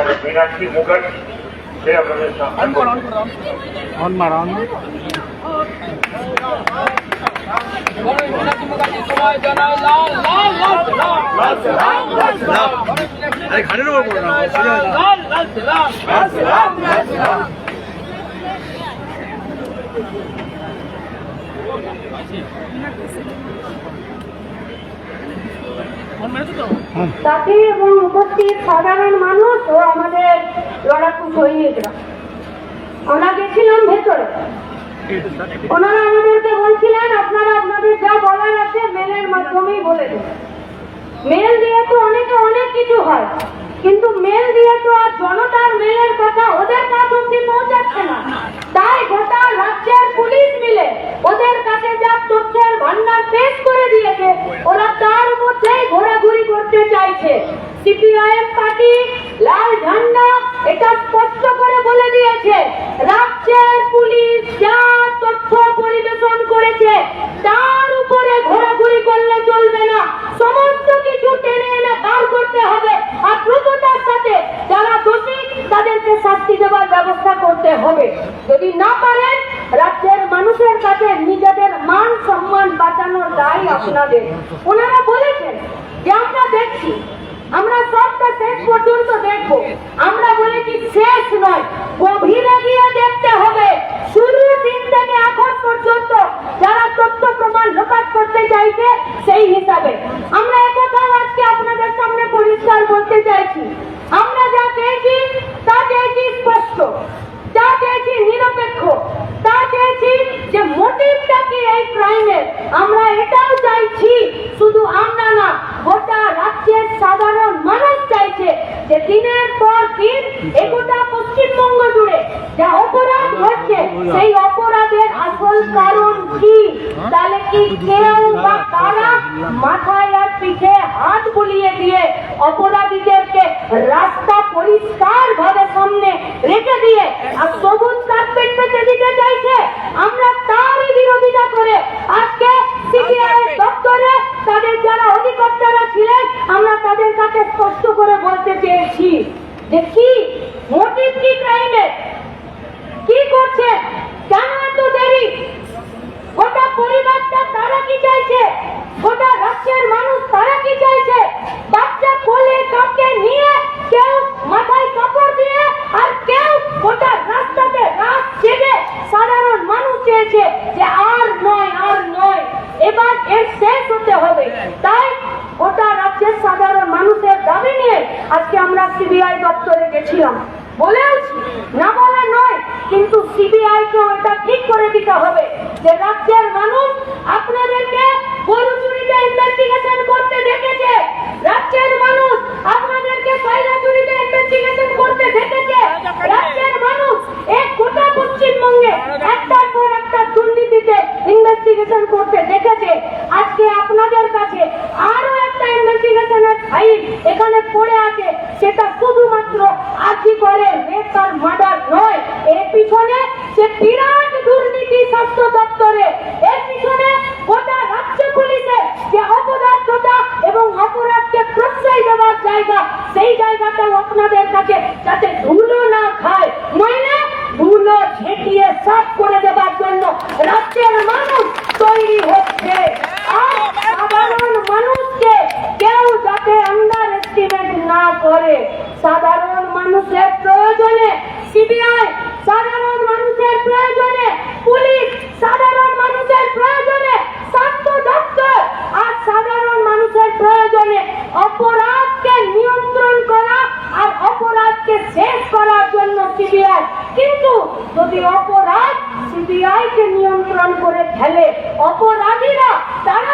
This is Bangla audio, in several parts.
ডক্টর মীনাক্ষী মুখার্জি সে আপনাদের সামনে অন মার অন আরে ঘাড়ের উপর পড়ো না সোজা তাতে এবং উপস্থিত সাধারণ মানুষ ও আমাদের লড়াকু সৈনিকরা। আমরা গেছিলাম ভেতরে। ওনারা আমাদেরকে বলছিলেন আপনারা আপনাদের যা বলার আছে মেলের মাধ্যমেই বলে দেন। মেল দিয়ে তো অনেকে অনেক কিছু হয় কিন্তু মেল দিয়ে তো আর জনতার মেলের কথা ওদের কাছ অব্দি পৌঁছাচ্ছে না তাই গোটা রাজ্যের পুলিশ মিলে ওদের কাছে যা তথ্যের ভান্ডার পেশ করে দিয়েছে ওরা তার মধ্যেই ঘোরাঘুরি করতে চাইছে সিপিআইএম পার্টি লাল ঝান্ডা এটা স্পষ্ট করে বলে দিয়েছে রাজ্যের পুলিশ যা তথ্য পরিবেশন করেছে তার উপরে ঘোরাঘুরি করলে চলবে না সমস্ত কিছু টেনে এনে বার করতে হবে আর দ্রুততার সাথে যারা দোষী তাদেরকে শাস্তি দেওয়ার ব্যবস্থা করতে হবে। যদি না পারেন, রাজ্যের মানুষের কাছে নিজেদের মান সম্মান বাঁচানোর দায় আপনাদের। ওনারা বলেছেন যে আমরা দেখছি, আমরা সবটা শেষ পর্যন্ত দেখব। আমরা বলেছি শেষ নয়, গভীরে গিয়ে দেখতে হবে। শুরু দিন থেকে এখন পর্যন্ত যারা তথ্য প্রমাণ লোকাট করতে চাইছে, সেই হিসাবে। আমরা একথা আজকে আপনাদের সামনে পরিষ্কার বলতে চাইছি আমরা যা চেয়েছি তা চেয়েছি স্পষ্ট যা চেয়েছি নিরপেক্ষ তা চেয়েছি যে মোটিভটা কি এই ক্রাইমের আমরা এটাও চাইছি শুধু আমরা না, গোটা রাজ্যের সাধারণ মানুষ চাইছে যে দিনের পর দিন এগোটা পশ্চিমবঙ্গ জুড়ে যা অপরাধ হচ্ছে, সেই অপরাধের আসল কারণ কি? তাহলে কি কেউ বা কারা মাথায় আর পিঠে হাত বুলিয়ে দিয়ে অপরাধীদেরকে রাস্তা পরিষ্কার ভাবে সামনে রেখে দিয়ে আর সবুজ কার্পেট পেতে দিতে চাইছে আমরা তারই বিরোধিতা করে আজকে সিবিআই দপ্তরে তাদের যারা অধিকর্তারা ছিলেন আমরা তাদের কাছে স্পষ্ট করে বলতে চেয়েছি যে কি মোটিভ কি ক্রাইমের কি করছে কেন এত দেরি গোটা পরিবারটা তারা কি চাইছে গোটা রাজ্যের মানুষ তারা কি চাইছে বাচ্চা কোলে কাউকে নিয়ে কেউ মাথায় কাপড় দিয়ে আর কেউ গোটা রাস্তাতে রাত জেগে সাধারণ মানুষ চেয়েছে যে আর নয় আর নয় এবার এর শেষ হতে হবে তাই গোটা রাজ্যের সাধারণ মানুষের দাবি নিয়ে আজকে আমরা সিবিআই দপ্তরে গেছিলাম বলেওছি না বলা নয় কিন্তু সিবিআই কেও এটা ঠিক করে দিতে হবে যে রাজ্যের মানুষ আপনাদেরকে গরু চুরিতে ইনভেস্টিগেশন করতে দেখেছে। রাজ্যের মানুষ আপনাদেরকে কয়লা চুরিতে ইনভেস্টিগেশন করতে দেখেছে। রাজ্যের মানুষ এক গোটা পশ্চিমবঙ্গে একটার পর একটা দুর্নীতিতে ইনভেস্টিগেশন করতে দেখেছে। আজকে আপনাদের কাছে আরও একটা ইনভেস্টিগেশনের ফাইল এখানে পড়ে আছে, সেটা শুধুমাত্র আজই করে রেপ আর মার্ডার নয় এর পিছনে যে বিরাট দুর্নীতি স্বাস্থ্য দপ্তরে এর পিছনে গোটা রাজ্য পুলিশের যে অপদার্থতা এবং অপরাধকে প্রশ্রয় দেওয়ার জায়গা সেই জায়গাটাও আপনাদের কাছে যাতে ধুলো না খায় নইলে ঝেঁটিয়ে সাফ করে দেওয়ার জন্য রাজ্যের মানুষ তৈরি হচ্ছে। আর সাধারণ মানুষকে কেউ যাতে আন্ডার এস্টিমেট না করে। সাধারণ মানুষের প্রয়োজনে সিবিআই সাধারণ মানুষের প্রয়োজনে পুলিশ, সাধারণ মানুষের প্রয়োজনে স্বাস্থ্য দপ্তর, আর সাধারণ মানুষের প্রয়োজনে অপরাধকে নিয়ন্ত্রণ করা আর অপরাধকে শেষ করার জন্য সিবিআই কিন্তু যদি অপরাধ সিবিআই কে নিয়ন্ত্রণ করে ফেলে অপরাধীরা তারা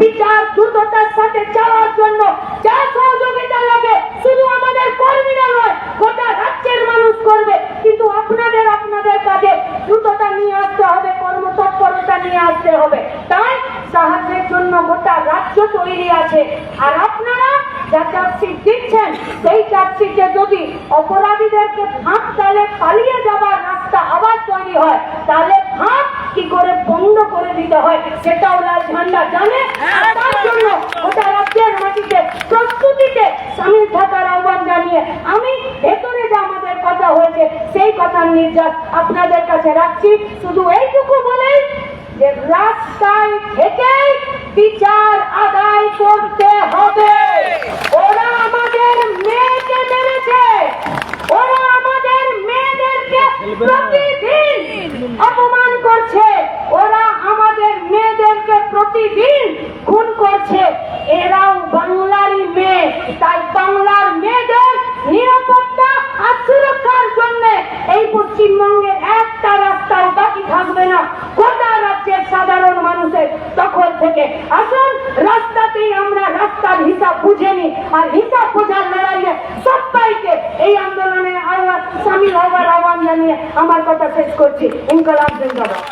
বিচার দ্রুততার সাথে চাওয়ার জন্য যা সহযোগিতা লাগে, শুধু আমাদের কর্মীরা নয়, গোটা রাজ্যের মানুষ করবে। কিন্তু আপনাদের আপনাদের কাজে দ্রুততা নিয়ে আসতে হবে, কর্মতৎপরতা নিয়ে আসতে হবে। তাই সাহায্যের জন্য গোটা রাজ্য তৈরি আছে। আর আপনারা যা চার্জশিট দিচ্ছেন, সেই চার্জশিটে যদি অপরাধীদেরকে ফাঁক তালে পালিয়ে যাবার রাস্তা আবার তৈরি হয়, তাহলে কি করে বন্ধ করে দিতে হয় সেটাও লাল ঝান্ডা জানে। হ্যাঁ, তার জন্য ওটা রাজ্যের মাটিতে প্রস্তুতিতে সামিল থাকার আহ্বান জানিয়ে আমি ভেতরে যে আমাদের কথা হয়েছে সেই কথার নির্যাত আপনাদের কাছে রাখছি। শুধু এইটুকু বলেই যে রাস্তায় থেকে বিচার আদায় করতে হবে। পশ্চিমবঙ্গের একটা রাস্তায় বাকি থাকবে না। গোটা রাজ্যের সাধারণ মানুষের দখল থেকে আসুন। রাস্তাতেই আমরা রাস্তার হিসাব বুঝে নিই। আর হিসাব বোঝার লড়াইয়ে সবাইকে এই আন্দোলনে আহ্বান সামিল হওয়ার আহ্বান জানিয়ে আমার কথা শেষ করছি। ইনকলাব ধন্যবাদ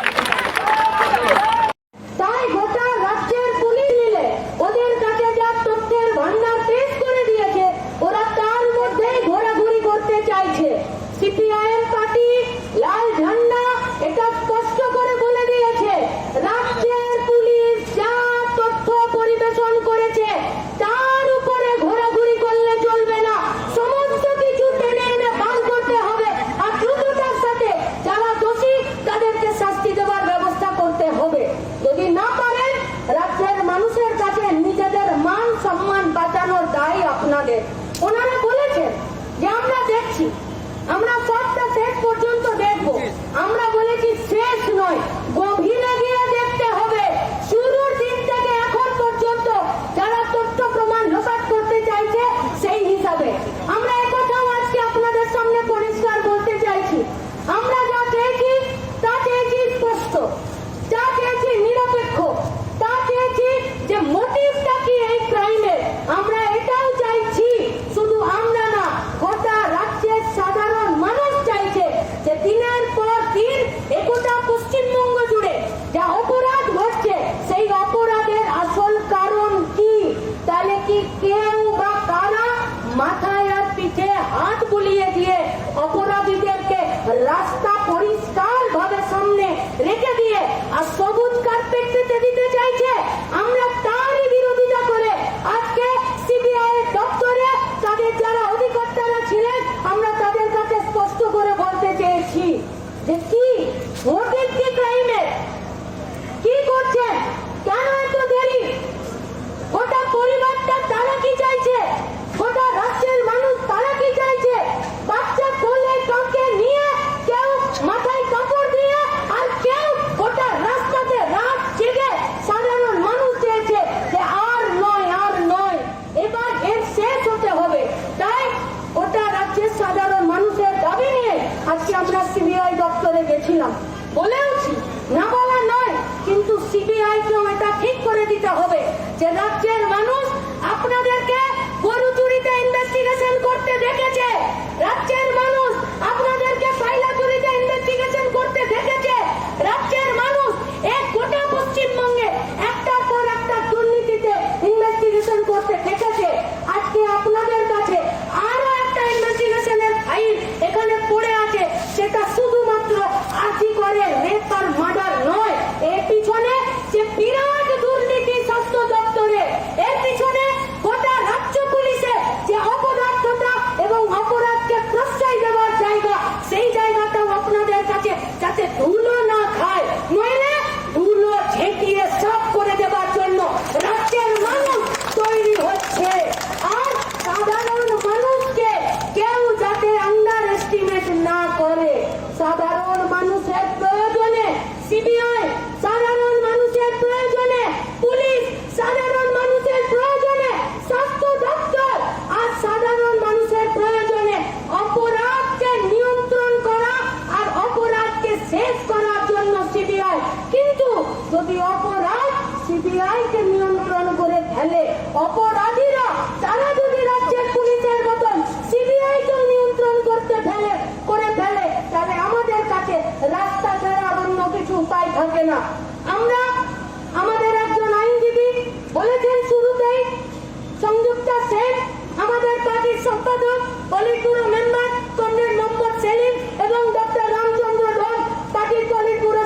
শেষ করার জন্য সিবিআই। কিন্তু যদি অপরাধ সিবিআই কে নিয়ন্ত্রণ করে ফেলে, অপরাধীরা, তারা যদি রাজ্যের পুলিশের মতন সিবিআই কে নিয়ন্ত্রণ করতে ফেলে, করে ফেলে, তাহলে আমাদের কাছে রাস্তা ছাড়া অন্য কিছু উপায় থাকে না। আমরা আমাদের একজন আইনজীবী বলেছেন শুরুতেই, সংযুক্তা শেখ, আমাদের পার্টির সম্পাদক পলিটুর মেম্বার কমরেড মোহাম্মদ সেলিম এবং ডক্টর কলিপুরে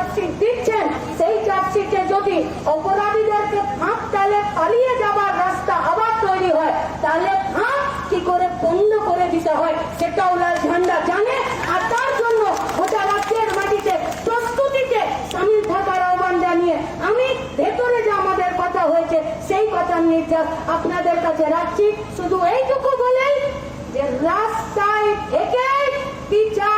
চার্জশিট দিচ্ছেন, সেই চার্জশিটে যদি অপরাধীদেরকে ফাঁক তালে পালিয়ে যাবার রাস্তা আবার তৈরি হয়, তাহলে ফাঁক কি করে বন্ধ করে দিতে হয়, সেটাও লাল ঝান্ডা জানে। আর তার জন্য গোটা রাজ্যের মাটিতে প্রস্তুতিতে সামিল থাকার আহ্বান জানিয়ে আমি ভেতরে যে আমাদের কথা হয়েছে, সেই কথার নির্যাস আপনাদের কাছে রাখছি। শুধু এইটুকু বলেই যে রাস্তায় থেকে বিচার